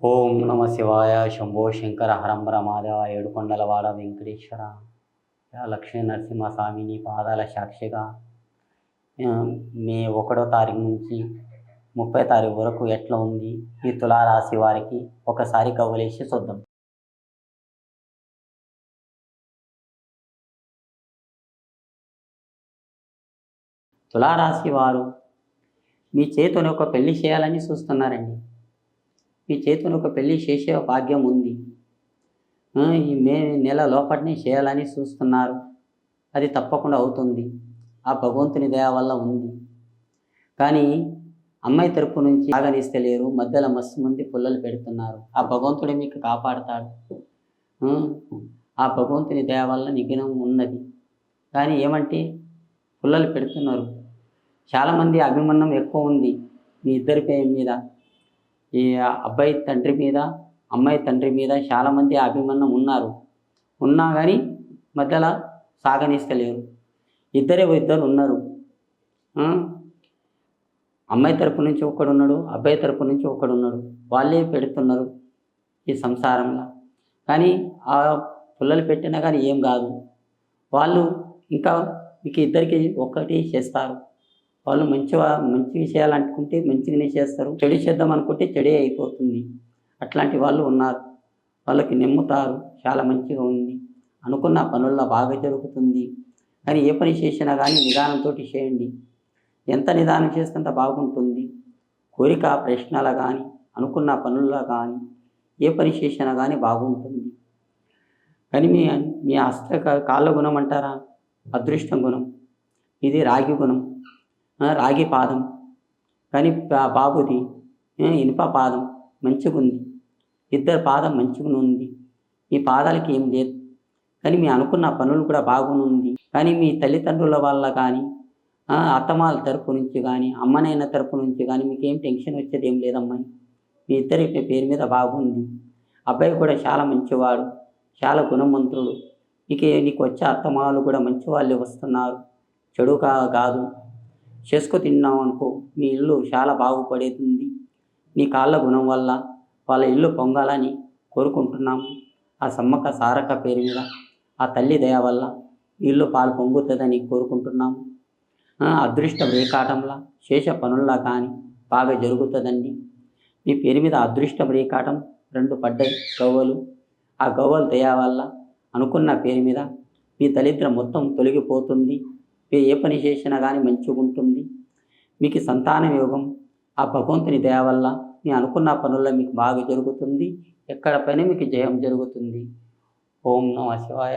ఓం నమ శివాయ శంభో శంకర హరంబర మాధవ ఏడుకొండలవాడ వెంకటేశ్వర. లక్ష్మీ నరసింహస్వామి నీ పాదాల సాక్షిగా. మే ఒకటో తారీఖు నుంచి ముప్పై తారీఖు వరకు ఎట్లా ఉంది? ఈ తులారాశి వారికి ఒకసారి కవలేసి చూద్దాం. తులారాశి వారు మీ చేతుని ఒక పెళ్ళి చేయాలని చూస్తున్నారండి. మీ చేతిలో ఒక పెళ్ళి చేసే భాగ్యం ఉంది. ఈ మే నెల లోపటినే చేయాలని చూస్తున్నారు. అది తప్పకుండా అవుతుంది. ఆ భగవంతుని దయ వల్ల ఉంది. కానీ అమ్మాయి తరపు నుంచి ఆగనిస్తలేరు మధ్యలో మస్తు మంది పుల్లలు పెడుతున్నారు. ఆ భగవంతుడే మీకు కాపాడతాడు. ఆ, భగవంతుని దయ వల్ల నిఘనం ఉన్నది. కానీ ఏమంటే పుల్లలు పెడుతున్నారు. చాలామంది అభిమానం ఎక్కువ ఉంది. మీ ఇద్దరి పే మీద ఈ అబ్బాయి తండ్రి మీద అమ్మాయి తండ్రి మీద చాలామంది అభిమానం ఉన్నారు. ఉన్నా కానీ మధ్యలో సాగనిస్తలేరు. ఇద్దరే ఇద్దరు ఉన్నారు. అమ్మాయి తరపు నుంచి ఒకడు ఉన్నాడు అబ్బాయి తరపు నుంచి ఒకడు ఉన్నాడు. వాళ్ళే పెడుతున్నారు ఈ సంసారంలో. కానీ ఆ పుల్లలు పెట్టినా కానీ ఏం కాదు. వాళ్ళు ఇంకా మీకు ఇద్దరికి ఒక్కటి చేస్తారు. వాళ్ళు మంచి మంచిగా చేయాలనుకుంటే మంచిగానే చేస్తారు. చెడు చేద్దాం అనుకుంటే చెడే అయిపోతుంది. అట్లాంటి వాళ్ళు ఉన్నారు. వాళ్ళకి నెమ్ముతారు. చాలా మంచిగా ఉంది. అనుకున్న పనుల్లో బాగా జరుగుతుంది. కానీ ఏ పని చేసినా కానీ నిదానంతో చేయండి. ఎంత నిదానం చేస్తే అంత బాగుంటుంది. కోరిక ప్రశ్నల కానీ అనుకున్న పనుల్లో కానీ ఏ పని చేసినా కానీ బాగుంటుంది. కానీ మీ మీ హస్త కాళ్ళ గుణం అంటారా? అదృష్టం గుణం. ఇది రాగి గుణం. రాగి పాదం. కానీ బాబుది ఇనుప పాదం మంచిగా ఉంది. ఇద్దరు పాదం మంచిగా ఉంది. మీ పాదాలకి ఏం లేదు. కానీ మీ అనుకున్న పనులు కూడా బాగునుంది కానీ మీ తల్లిదండ్రుల వల్ల కానీ అత్తమాల తరపు నుంచి కానీ అమ్మనైన తరపు నుంచి కానీ మీకు ఏం టెన్షన్ వచ్చేది ఏం లేదమ్మాయి మీ ఇద్దరి పేరు మీద బాగుంది. అబ్బాయి కూడా చాలా మంచివాడు చాలా గుణవంతుడు. ఇక నీకు వచ్చే అత్తమాలు కూడా మంచి వాళ్ళే వస్తున్నారు. చెడు కా కాదు. చేసుకు తిన్నావు అనుకో మీ ఇల్లు చాలా బాగుపడేది మీ కాళ్ళ గుణం వల్ల వాళ్ళ ఇల్లు పొంగాలని కోరుకుంటున్నాము. ఆ సమ్మక్క సారక్క పేరు మీద ఆ తల్లి దయ వల్ల ఇల్లు పాలు పొంగుతుందని కోరుకుంటున్నాము. అదృష్టం రేకాటంలా శేష పనుల్లా కానీ బాగా జరుగుతుందండి. మీ పేరు మీద అదృష్టం రేకాటం రెండు పడ్డాయి గవ్వలు. ఆ గవ్వలు దయ వల్ల అనుకున్న పేరు మీద మీ దరిద్రం మొత్తం తొలగిపోతుంది. మీరు ఏ పని చేసినా కానీ మంచిగా ఉంటుంది. మీకు సంతాన యోగం ఆ భగవంతుని దయ వల్ల మీ అనుకున్న పనుల్లో మీకు బాగా జరుగుతుంది. ఎక్కడ పని మీకు జయం జరుగుతుంది. ఓం నమ శివాయ.